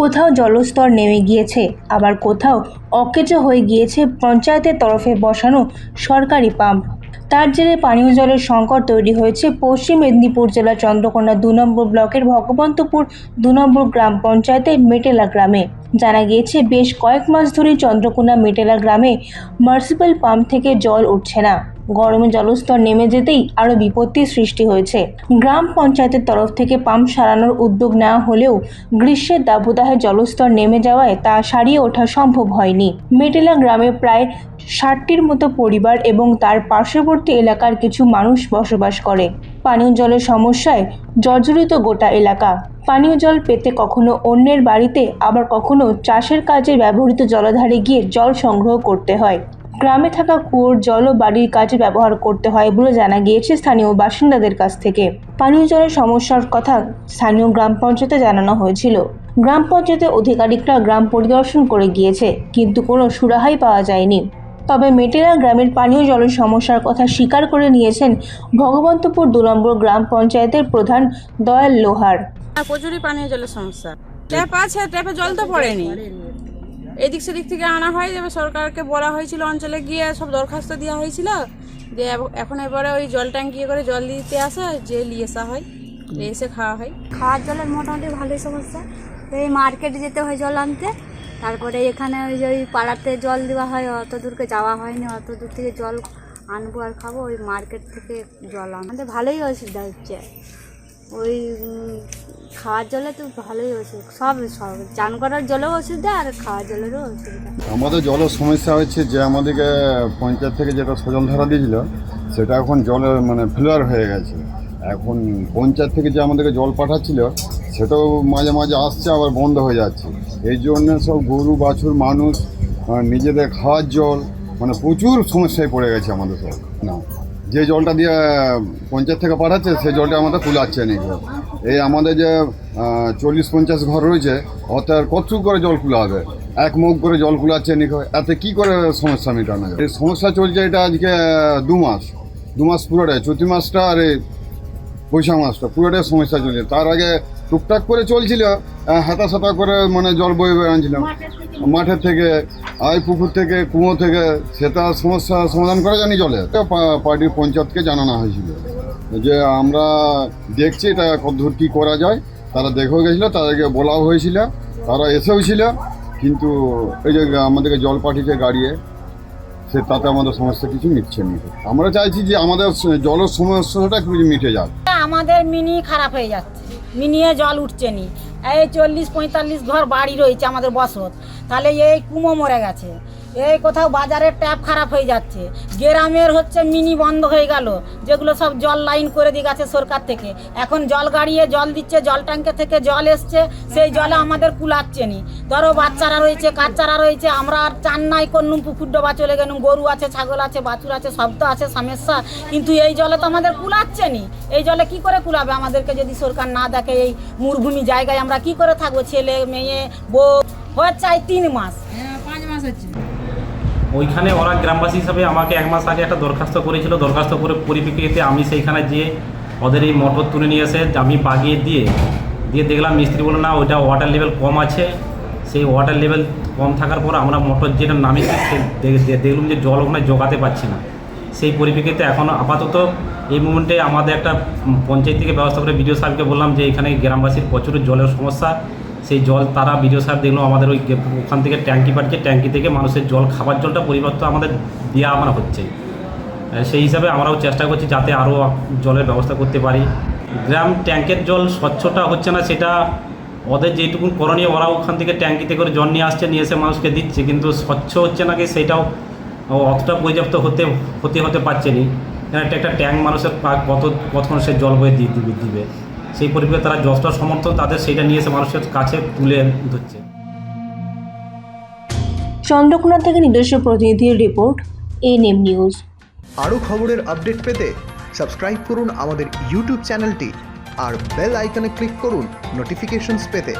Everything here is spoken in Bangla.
কোথাও জলস্তর নেমে গিয়েছে, আবার কোথাও অকেজো হয়ে গিয়েছে পঞ্চায়েতের তরফে বসানো সরকারি পাম্প। তার জেরে পানীয় জলের সংকট তৈরি হয়েছে পশ্চিম মেদিনীপুর জেলার চন্দ্রকোনা দু নম্বর ব্লকের ভগবন্তপুর দু নম্বর গ্রাম পঞ্চায়েতের মেটেলা গ্রামে। জানা গিয়েছে, বেশ কয়েক মাস ধরেই চন্দ্রকোনা মেটেলা গ্রামে মার্সিবল পাম্প থেকে জল উঠছে না। গরমে জলস্তর নেমে যেতেই আরও বিপত্তির সৃষ্টি হয়েছে। গ্রাম পঞ্চায়েতের তরফ থেকে পাম্প সারানোর উদ্যোগ নেওয়া হলেও গ্রীষ্মের দাবদাহে জলস্তর নেমে যাওয়ায় তা সারিয়ে ওঠা সম্ভব হয়নি। মেটেলা গ্রামে প্রায় ষাটটির মতো পরিবার এবং তার পার্শ্ববর্তী এলাকার কিছু মানুষ বসবাস করে। পানীয় জলের সমস্যায় জর্জরিত গোটা এলাকা। পানীয় জল পেতে কখনো অন্যের বাড়িতে, আবার কখনো চাষের কাজে ব্যবহৃত জলাধারে গিয়ে জল সংগ্রহ করতে হয়। গ্রামে থাকা কুয়োর জলও বাড়ির কাজে ব্যবহার করতে হয় বলে জানা গিয়েছে স্থানীয় বাসিন্দাদের কাছ থেকে। পানীয় জলের সমস্যার কথা স্থানীয় গ্রাম পঞ্চায়েতে জানানো হয়েছিল। গ্রাম পঞ্চায়েতের আধিকারিকরা গ্রাম পরিদর্শন করে গিয়েছে, কিন্তু কোনো সুরাহাই পাওয়া যায়নি। তবে মেটেরা গ্রামের পানীয় জলের সমস্যার কথা স্বীকার করে নিয়েছেন ভগবন্তপুর দু নম্বর গ্রাম পঞ্চায়েতের প্রধান দয়াল লোহার। প্রচুরই পানীয় জলের সমস্যা। ট্যাপ আছে, ট্যাপে জল তো পড়েনি। এদিক সেদিক থেকে আনা হয় এবার সরকারকে বলা হয়েছিল অঞ্চলে গিয়ে সব দরখাস্ত দেওয়া হয়েছিল। যে এখন এবারে ওই জল ট্যাঙ্কি করে জল দিতে আসে, যে নিয়ে আসা হয়, নিয়ে এসে খাওয়া হয়। খাওয়ার জলের মোটামুটি ভালোই সমস্যা। এই মার্কেটে যেতে হয় জল আনতে, তারপরে এখানে ওই যে ওই পাড়াতে জল দেওয়া হয়, অত দূরকে যাওয়া হয়নি, অত দূর থেকে জল আনব আর খাব, ওই মার্কেট থেকে জল আন- আমাদের ভালোই অসুবিধা হচ্ছে। ওই খাওয়ার জলে তো ভালোই সব সব, চান করার জলেও অসুবিধা আর খাওয়ার জলেরও অসুবিধা আমাদের জলের সমস্যা হচ্ছে যে আমাদেরকে পঞ্চায়েত থেকে যেটা সজল ধারা দিয়েছিল, সেটা এখন জলের মানে ফিলার হয়ে গেছে। এখন পঞ্চায়েত থেকে যে আমাদেরকে জল পাঠাচ্ছিল, সেটাও মাঝে মাঝে আসছে, আবার বন্ধ হয়ে যাচ্ছে। এই জন্য সব গরু, বাছুর, মানুষ নিজেদের খাওয়ার জল মানে প্রচুর সমস্যায় পড়ে গেছে আমাদের সব। না। যে জলটা দিয়ে পঞ্চায়েত থেকে পাঠাচ্ছে সেই জলটা আমাদের কুলাচ্ছে না। এই আমাদের যে চল্লিশ পঞ্চাশ ঘর রয়েছে আর কত করে জল কুলা হবে এক মুখ করে জল কুলাচ্ছে নিখো এতে কি করে সমস্যা মেটানো যায়? এই সমস্যা চলছে এটা আজকে দু মাস। দু মাস পুরোটাই চৈতি মাসটা আর এই বৈশাখ মাসটা, পুরোটাই সমস্যা চলছে। তার আগে টুকটাক করে চলছিল হাতা সাতা করে মানে জল বয়ে আনছিলাম মাঠের থেকে, আই পুকুর থেকে, কুয়ো থেকে সেটা সমস্যা সমাধান করা জানি জলে। পার্টির পঞ্চায়েতকে জানানো হয়েছিল যে আমরা দেখছি এটা কত দূর কী করা যায়। তারা দেখেও গেছিল, তাদেরকে বলাও হয়েছিল, তারা এসেও ছিল, কিন্তু এই যে আমাদেরকে জল পাঠিয়েছে গাড়িয়ে সে তাতে আমাদের সমস্যা কিছু মিটছে না। আমরা চাইছি যে আমাদের জলের সমস্যাটা একটু মিটে যাক আমাদের মিনি খারাপ হয়ে যাচ্ছে, মিনিয়ে জল উঠছে নি। এই চল্লিশ পঁয়তাল্লিশ ঘর বাড়ি রয়েছে আমাদের বসত। তাহলে এই কুমো মরে গেছে। এই কোথাও বাজারের ট্যাপ খারাপ হয়ে যাচ্ছে। গ্রামের হচ্ছে মিনি বন্ধ হয়ে গেল। যেগুলো সব জল লাইন করে দিয়ে গেছে সরকার থেকে। এখন জল গাড়িয়ে জল দিচ্ছে, জল ট্যাঙ্কে থেকে জল এসছে। সেই জলে আমাদের কুলাচ্ছে নি। ধরো বাচ্চারা রয়েছে, কাচ্চারা রয়েছে, আমরা আর চান নাই করলুম পুকুর ডোবা চলে গেলুম, গরু আছে, ছাগল আছে, বাছুর আছে, সব তো আছে, সমস্যা। কিন্তু এই জলে তো আমাদের কুলাচ্ছে নি। এই জলে কি করে কুলাবে আমাদেরকে যদি সরকার না দেখে এই মরুভূমি জায়গায় আমরা কি করে থাকব? ছেলে, মেয়ে, বউ, হচ্ছে তিন মাস। পাঁচ মাস হচ্ছে। ওইখানে ওরা গ্রামবাসী হিসাবে আমাকে এক মাস আগে একটা দরখাস্ত করেছিল। দরখাস্ত করে পরিপ্রেক্ষিতে আমি সেইখানে যেয়ে ওদের এই মোটর তুলে নিয়ে এসে আমি বাগিয়ে দিয়ে দিয়ে দেখলাম মিস্ত্রি বলল, না, ওইটা ওয়াটার লেভেল কম আছে। সেই ওয়াটার লেভেল কম থাকার পর আমরা মোটর যেটা নামিয়েছি দেখলাম যে জল ওখানে জোগাতে পারছি না। সেই পরিপ্রেক্ষিতে এখন আপাতত এই মুমেন্টে আমাদের একটা পঞ্চায়েত থেকে ব্যবস্থা করে বিডিও সাহেবকে বললাম যে এখানে গ্রামবাসীর প্রচুর জলের সমস্যা। সেই জল তারা বিডিও সাহেব দেখল, আমাদের ওই ওখান থেকে ট্যাঙ্কি পাঠিয়ে ট্যাঙ্কি থেকে মানুষের জল, খাবার জলটা পরিবর্তন আমাদের দেওয়া আমরা হচ্ছে। সেই হিসাবে আমরাও চেষ্টা করছি যাতে আরও জলের ব্যবস্থা করতে পারি। গ্রাম ট্যাঙ্কের জল স্বচ্ছটা হচ্ছে না, সেটা ওদের যেটুকু করণীয়, ওরা ওখান থেকে ট্যাঙ্কিতে করে জল নিয়ে আসছে, নিয়ে এসে মানুষকে দিচ্ছে, কিন্তু স্বচ্ছ হচ্ছে নাকি সেটাও অতটা পর্যাপ্ত হতে হতে হতে পারছে নি। একটা ট্যাঙ্ক মানুষের কত, কতক্ষণ সে জল বয়ে দিয়ে দিবে। সেই পরিপ্রেক্ষিতে তারা যতটা সমর্থন তাদের সেইটা নিয়ে এসে মানুষের কাছে তুলে ধরছে। চন্দ্রকোনা থেকে নিজস্ব প্রতিনিধির রিপোর্ট এনএম নিউজ আরও খবরের আপডেট পেতে সাবস্ক্রাইব করুন আমাদের ইউটিউব চ্যানেলটি আর বেল আইকনে ক্লিক করুন নোটিফিকেশনস পেতে।